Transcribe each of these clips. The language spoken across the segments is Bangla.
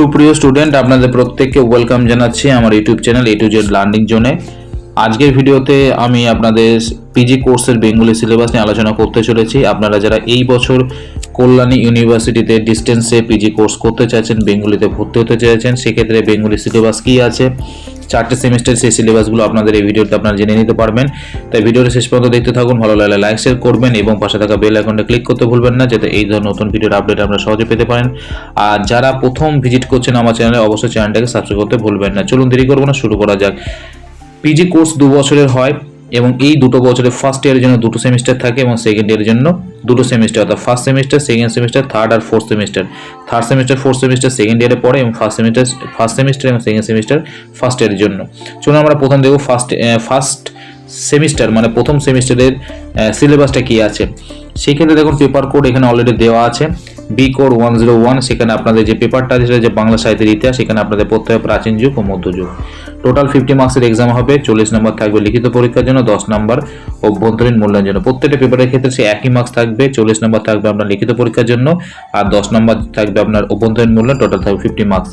সুপ্রিয় স্টুডেন্ট আপনাদের প্রত্যেককে ওয়েলকাম জানাচ্ছি আমার YouTube channel A to Z learning জোনে আজকের ভিডিওতে আমি আপনাদের পিজি কোর্সের বেঙ্গলি সিলেবাস নিয়ে আলোচনা করতে চলেছি। আপনারা যারা এই বছর কল্যাণী ইউনিভার্সিটিতে ডিস্টেন্সে পিজি কোর্স করতে চাইছেন, বেঙ্গলিতে ভর্তি হতে চাইছেন, সেক্ষেত্রে বেঙ্গলি সিলেবাস কী আছে? চারটে সেমিস্টার সেই সিলেবাসগুলো আপনাদের এই ভিডিওতে আপনারা জেনে নিতে পারবেন। তাই ভিডিওটা শেষ পর্যন্ত দেখতে থাকুন, ভালো লাগলে লাইক শেয়ার করবেন এবং পাশে থাকা বেল আইকনটা ক্লিক করতে ভুলবেন না যাতে এই ধরনের নতুন ভিডিওর আপডেট আমরা সহজে পেতে পারেন। আর যারা প্রথম ভিজিট করছেন আমার চ্যানেলে অবশ্যই চ্যানেলটাকে সাবস্ক্রাইব করতে ভুলবেন না। চলুন দেরি করব না, শুরু করা যাক। পিজি কোর্স দু বছরের হয়। এবং এই দুটো বছরের ফার্স্ট ইয়ারের জন্য দুটো সেমিস্টার থাকে এবং সেকেন্ড ইয়ারের জন্য দুটো সেমিস্টার অর্থাৎ first semester second semester third আর fourth semester third semester fourth semester second ইয়ারে পড়ে এবং ফার্স্ট সেমিস্টার ফার্স্ট সেমিস্টার এবং সেকেন্ড সেমিস্টার ফার্স্ট ইয়ারের জন্য। চলুন আমরা প্রথম দেখব ফার্স্ট ফার্স্ট সেমিস্টার মানে প্রথম সেমিস্টারের সিলেবাসটা কী আছে। সেক্ষেত্রে দেখুন পেপার কোড এখানে অলরেডি দেওয়া আছে। B code one zero one সেখানে আপনাদের যে পেপারটা আছে, সেটা যে বাংলা সাহিত্যের ইতিহাস, সেখানে আপনাদের পড়তে হবে প্রাচীন যুগ ও মধ্যযুগ। টোটাল ফিফটি মার্কসের এক্সাম হবে, চল্লিশ নম্বর থাকবে লিখিত পরীক্ষার জন্য, দশ নম্বর অভ্যন্তরীণ মূল্যায়নের জন্য। প্রত্যেকটা পেপারের ক্ষেত্রে সে একই মার্কস থাকবে, চল্লিশ নম্বর থাকবে আপনার লিখিত পরীক্ষার জন্য আর দশ নম্বর থাকবে আপনার অভ্যন্তরীণ মূল্যায়ন টোটাল থাকবে ফিফটি মার্কস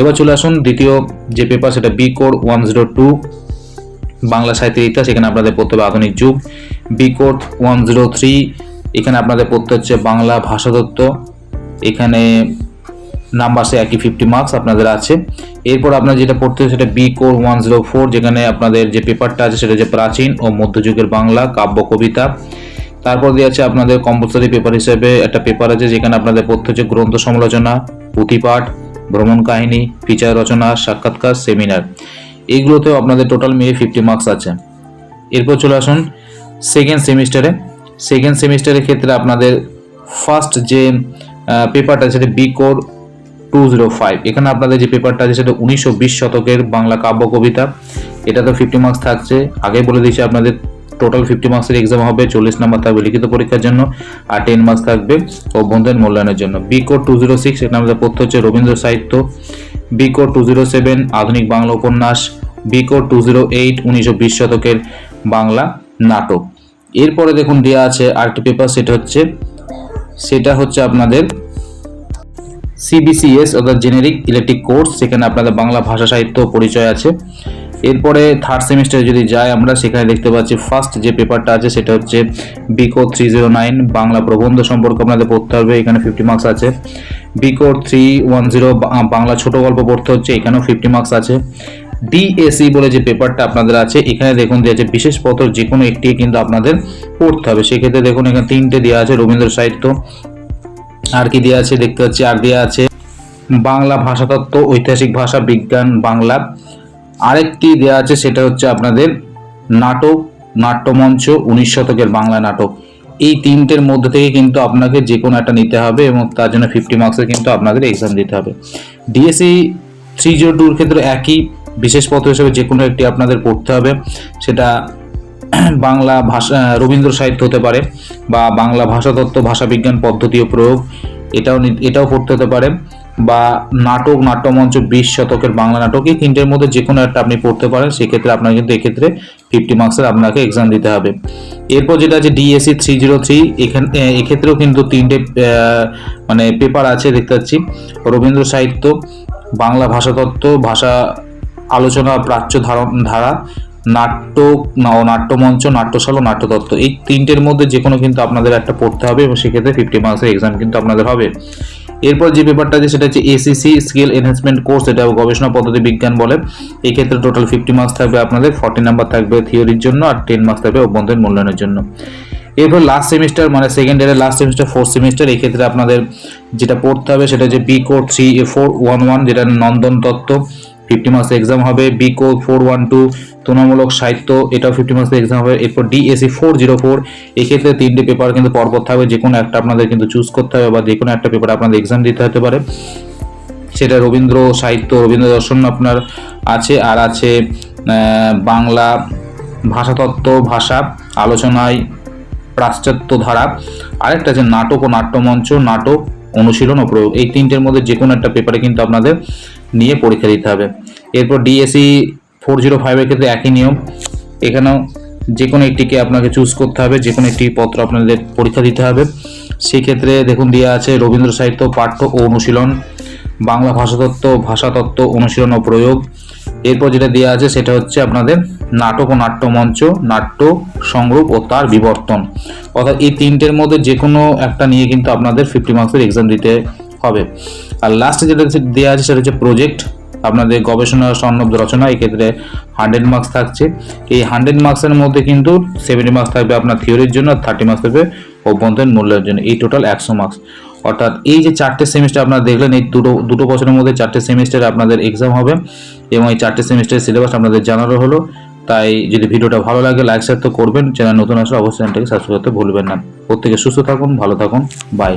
এবার চলে আসুন দ্বিতীয় যে পেপার সেটা B code one zero two Bangla সাহিত্যের ইতিহাস, এখানে আপনাদের পড়তে হবে আধুনিক যুগ। B code one zero three এখানে আপনাদের পড়তে হচ্ছে বাংলা ভাষাতত্ত্ব। এখানে নাম্বার সে একই ফিফটি মার্কস আপনাদের আছে। এরপর আপনার যেটা পড়তে সেটা B core one zero four যেখানে আপনাদের যে পেপারটা আছে সেটা যে প্রাচীন ও মধ্যযুগের বাংলা, কাব্য, কবিতা। তারপর দিয়ে আছে আপনাদের কম্পালসারি পেপার হিসেবে একটা পেপার আছে যেখানে আপনাদের পড়তে হচ্ছে গ্রন্থ সমালোচনা, পুঁথিপাঠ, ভ্রমণ কাহিনী ফিচার রচনা, সাক্ষাৎকার সেমিনার এইগুলোতেও আপনাদের টোটাল মিলিয়ে ফিফটি মার্কস আছে। এরপর চলে আসুন সেকেন্ড সেমিস্টারে সেকেন্ড সেমিস্টারের ক্ষেত্রে আপনাদের ফার্স্ট যে পেপারটা সেটা B core two zero five এখানে আপনাদের যে পেপারটা আছে সেটা উনিশশো বিশ শতকের বাংলা কাব্য কবিতা এটা তো ফিফটি মার্কস থাকছে। আগেই বলে দিয়েছি আপনাদের টোটাল ফিফটি মার্কসের এক্সাম হবে, চল্লিশ নাম্বার থাকবে লিখিত পরীক্ষার জন্য, আর টেন মার্কস থাকবে অভ্যন্তরীণ মূল্যায়নের জন্য। B code two zero six এখানে আমাদের পড়তে হচ্ছে রবীন্দ্র সাহিত্য। B code two zero seven আধুনিক বাংলা উপন্যাস। B code two zero eight উনিশশো বিশ শতকের বাংলা নাটক। এরপরে দেখুন দেওয়া আছে আরেকটি পেপার সেটা হচ্ছে সেটা হচ্ছে আপনাদের সিবিসিএস অর্থাৎ জেনেরিক ইলেকট্রিক কোর্স সেখানে আপনাদের বাংলা ভাষা সাহিত্য পরিচয় আছে। এরপরে থার্ড সেমিস্টারে যদি যাই আমরা, সেখানে দেখতে পাচ্ছি ফার্স্ট যে পেপারটা আছে, সেটা হচ্ছে বিকো থ্রি জিরো নাইন বাংলা প্রবন্ধ সম্পর্কে আপনাদের পড়তে হবে, এখানে ফিফটি মার্কস আছে। বিকো থ্রি ওয়ান জিরো বাংলা ছোট গল্প পড়তে হচ্ছে, এখানেও ফিফটি মার্কস আছে। ডিএসি বলে যে পেপারটা আপনাদের আছে, এখানে দেখুন দেওয়া আছে বিশেষ পত্র যে কোনো একটি কিন্তু আপনাদের পড়তে হবে। সেক্ষেত্রে দেখুন এখানে তিনটে দেওয়া আছে, রবীন্দ্র সাহিত্য আর কি দেওয়া আছে? দেখতে পাচ্ছি আর দেওয়া আছে বাংলা ভাষাতত্ত্ব, ঐতিহাসিক ভাষা, বিজ্ঞান, বাংলা। আরেকটি দেওয়া আছে, সেটা হচ্ছে আপনাদের নাটক, নাট্যমঞ্চ, উনিশ শতকের বাংলা নাটক। এই তিনটের মধ্যে থেকে কিন্তু আপনাকে যে কোনো একটা নিতে হবে এবং তার জন্য ফিফটি মার্কসের কিন্তু আপনাদের এক্সাম দিতে হবে। ডিএসসি থ্রি জিরো টুর ক্ষেত্রে একই বিশেষ পত্র হিসেবে যে কোনো একটি আপনাদের পড়তে হবে। সেটা বাংলা ভাষা, রবীন্দ্র সাহিত্য হতে পারে বা বাংলা ভাষাতত্ত্ব ভাষাবিজ্ঞান পদ্ধতি ও প্রয়োগ, এটাও এটাও পড়তে হতে পারে বা নাটক, নাট্যমঞ্চ বিশ শতকের বাংলা নাটক, এই তিনটের মধ্যে যে কোনো একটা আপনি পড়তে পারেন, সেক্ষেত্রে আপনার কিন্তু এক্ষেত্রে ফিফটি মার্কসের আপনাকে এক্সাম দিতে হবে। এরপর যেটা আছে ডিএসসি থ্রি জিরো থ্রি এখানে এক্ষেত্রেও কিন্তু তিনটে মানে পেপার আছে দেখতে পাচ্ছি। রবীন্দ্র সাহিত্য, বাংলা ভাষাতত্ত্ব ভাষা আলোচনা প্রাচ্য ধারণ, ধারা নাটক না, ও নাট্যমঞ্চ, নাট্যশালা, নাট্যতত্ত্ব, এই তিনটের মধ্যে যে কোনো কিন্তু আপনাদের একটা পড়তে হবে এবং সেক্ষেত্রে ফিফটি মার্কসের এক্সাম কিন্তু আপনাদের হবে। এরপর যে পেপারটা আছে সেটা হচ্ছে এসিসি স্কিল এনহ্যান্সমেন্ট কোর্স এটা গবেষণা পদ্ধতি বিজ্ঞান বলে। এই ক্ষেত্রে টোটাল ফিফটি মার্কস থাকবে আপনাদের ফর্টি নাম্বার থাকবে থিওরির জন্য আর টেন মার্কস থাকবে অভ্যন্তরীণ মূল্যায়নের জন্য। এরপর লাস্ট সেমিস্টার মানে সেকেন্ড ইয়ারের লাস্ট সেমিস্টার ফোর্থ সেমিস্টার এই ক্ষেত্রে আপনাদের যেটা পড়তে হবে সেটা হচ্ছে B code three A four one one যেটা নন্দন তত্ত্ব। ফিফটি মার্কস এক্সাম হবে B code four one two তুলনামূলক সাহিত্য, এটাও ফিফটি মার্কস এক্সাম হবে, এরপর ডিএসি ফোর জিরো ফোর এক্ষেত্রে তিনটে পেপার কিন্তু পরপর থাকবে যে কোনো একটা আপনাদের কিন্তু চুজ করতে হবে বা যে কোনো একটা পেপার আপনাদের এক্সাম দিতে হতে পারে। সেটা রবীন্দ্র সাহিত্য, রবীন্দ্র দর্শন আপনার আছে, আর আছে বাংলা ভাষাতত্ত্ব ভাষা, আলোচনায় পাশ্চাত্য ধারা। আরেকটা আছে নাটক ও নাট্যমঞ্চ, নাটক অনুশীলন ও প্রয়োগ এই তিনটের মধ্যে যে কোনো একটা পেপারে কিন্তু আপনাদের নিয়ে পরীক্ষা দিতে হবে। এরপর ডিএসসি ফোর জিরো ফাইভের ক্ষেত্রে একই নিয়ম। এখানেও যে কোনো একটিকে আপনাকে চুজ করতে হবে যে কোনো একটি পত্র আপনাদের পরীক্ষা দিতে হবে। সেক্ষেত্রে দেখুন দেওয়া আছে রবীন্দ্র সাহিত্য, পাঠ্য ও অনুশীলন, বাংলা ভাষাতত্ত্ব ভাষাতত্ত্ব অনুশীলন ও প্রয়োগ। এরপর যেটা দেওয়া আছে সেটা হচ্ছে আপনাদের নাটক ও নাট্যমঞ্চ, নাট্য সংরূপ ও তার বিবর্তন। অর্থাৎ এই তিনটের মধ্যে যে কোনো একটা নিয়ে কিন্তু আপনাদের ফিফটি মার্কসের এক্সাম দিতে হবে। আর লাস্টে যেটা দেওয়া আছে সেটা হচ্ছে প্রজেক্ট আপনাদের গবেষণা সন্নব্ধ রচনা এক্ষেত্রে হান্ড্রেড মার্কস থাকছে। এই হান্ড্রেড মার্কসের মধ্যে কিন্তু সেভেন্টি মার্কস থাকবে আপনার থিওরির জন্য, আর থার্টি মার্কস থাকবে অভ্যন্তরীণ মূল্যের জন্য, এই টোটাল একশো মার্কস অর্থাৎ এই যে চারটে সেমিস্টার আপনারা দেখলেন, এই দুটো দুটো বছরের মধ্যে চারটে সেমিস্টারে আপনাদের এক্সাম হবে এবং এই চারটে সেমিস্টারের সিলেবাস আপনাদের জানানো হলো। তাই যদি ভিডিওটা ভালো লাগে লাইক শেয়ার তো করবেন। চ্যানেল নতুন আসলে অবশ্যই চ্যানেলটাকে সাবস্ক্রাইব করতে ভুলবেন না। প্রত্যেকে সুস্থ থাকুন, ভালো থাকুন। বাই